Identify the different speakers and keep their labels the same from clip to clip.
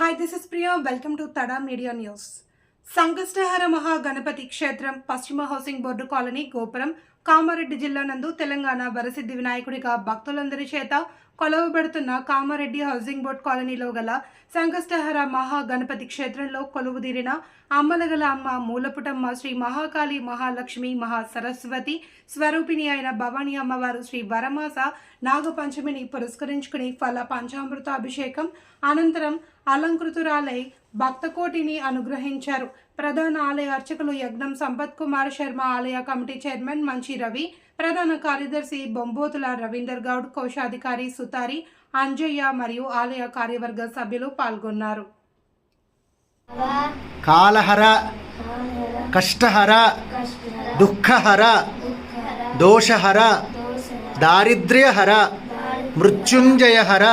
Speaker 1: Hi this is Priya welcome to Tada media news Sankashtahara Mahaganapati క్షేత్రం పశ్చిమ housing board colony గోపురం కామారెడ్డి జిల్లా నందు తెలంగాణ వరసిద్ధి వినాయకుడిగా భక్తులందరి చేత కొలవబడుతున్న కామారెడ్డి హౌసింగ్ బోర్డ్ కాలనీలో గల సంకష్టహర మహాగణపతి క్షేత్రంలో కొలువుదీరిన అమ్మలగల అమ్మ మూలపుటమ్మ శ్రీ మహాకాళి మహాలక్ష్మి మహాసరస్వతి స్వరూపిణి అయిన భవానీ అమ్మవారు శ్రీ వరమాస నాగపంచమిని పురస్కరించుకుని ఫల పంచామృత అభిషేకం అనంతరం అలంకృతురాలై భక్తకోటిని అనుగ్రహించారు. ప్రధాన ఆలయ అర్చకులు యజ్ఞం సంపత్ కుమార్ శర్మ ఆలయ కమిటీ చైర్మన్ మంచి రవి ప్రధాన కార్యదర్శి బొంబోతుల రవీందర్ గౌడ్ కోశాధికారి సుతారి అంజయ్య మరియు ఆలయ కార్యవర్గ సభ్యులు పాల్గొన్నారు.
Speaker 2: కాలహర కష్టహర దుఃఖహర దోషహర దారిద్ర్యహర మృత్యుంజయహర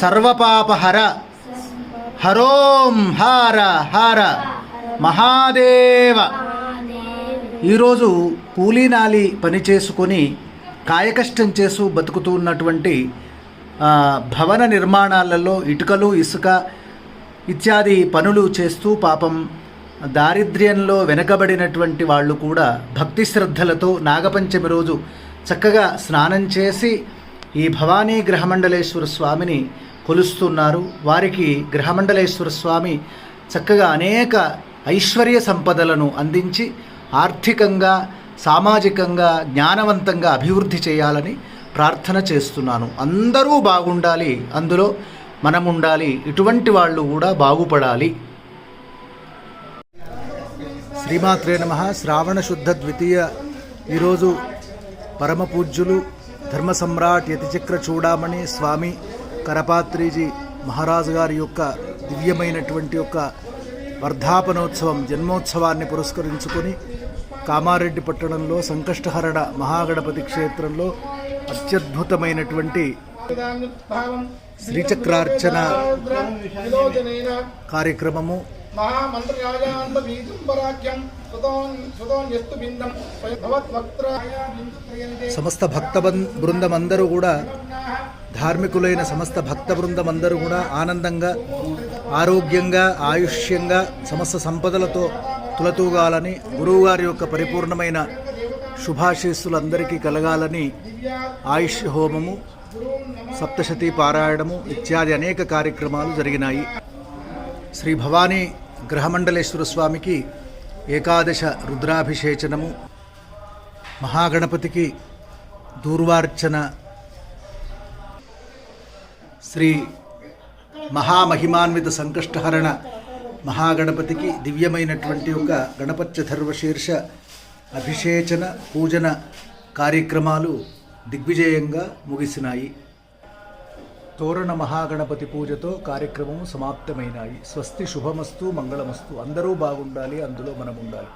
Speaker 2: సర్వపాపహర హరోం హార హార మహాదేవ. ఈరోజు కూలీనాలి పని చేసుకొని కాయకష్టం చేస్తూ బతుకుతూ ఉన్నటువంటి భవన నిర్మాణాలలో ఇటుకలు ఇసుక ఇత్యాది పనులు చేస్తూ పాపం దారిద్ర్యంలో వెనకబడినటువంటి వాళ్ళు కూడా భక్తి శ్రద్ధలతో నాగపంచమి రోజు చక్కగా స్నానం చేసి ఈ భవానీ గ్రహమండలేశ్వర స్వామిని కొలుస్తున్నారు. వారికి గ్రహమండలేశ్వర స్వామి చక్కగా అనేక ఐశ్వర్య సంపదలను అందించి ఆర్థికంగా సామాజికంగా జ్ఞానవంతంగా అభివృద్ధి చేయాలని ప్రార్థన చేస్తున్నాను. అందరూ బాగుండాలి అందులో మనం ఉండాలి ఇటువంటి వాళ్ళు కూడా బాగుపడాలి. శ్రీమాత్రే నమ. శ్రావణ శుద్ధ ద్వితీయ ఈరోజు పరమ పూజ్యులు ధర్మ సమ్రాట్ యతిచక్ర చూడామణి స్వామి కరపాత్రిజీ మహారాజు గారి యొక్క దివ్యమైనటువంటి యొక్క వర్ధాపనోత్సవం జన్మోత్సవాన్ని పురస్కరించుకొని కామారెడ్డి పట్టణంలో సంకష్టహరణ మహాగణపతి క్షేత్రంలో అత్యద్భుతమైనటువంటి శ్రీచక్రార్చన కార్యక్రమము. సమస్త భక్త బం- బృందం అందరూ కూడా ధార్మికులైన సమస్త భక్త బృందం అందరూ కూడా ఆనందంగా ఆరోగ్యంగా ఆయుష్యంగా సమస్త సంపదలతో తులతూగాలని గురువుగారి యొక్క పరిపూర్ణమైన శుభాశీస్సులు అందరికీ కలగాలని ఆయుష్ హోమము సప్తశతీ పారాయణము ఇత్యాది అనేక కార్యక్రమాలు జరిగినాయి. శ్రీ భవానీ గ్రహమండలేశ్వర స్వామికి ఏకాదశ రుద్రాభిషేచనము మహాగణపతికి దూర్వార్చన శ్రీ మహామహిమాన్విత సంకష్టహరణ మహాగణపతికి దివ్యమైనటువంటి ఒక గణపత్యధర్వ శీర్ష అభిషేచన పూజన కార్యక్రమాలు దిగ్విజయంగా ముగిసినాయి. తోరణ మహాగణపతి పూజతో కార్యక్రమం సమాప్తమైనాయి. స్వస్తి శుభమస్తు మంగళమస్తు. అందరూ బాగుండాలి అందులో మనం ఉండాలి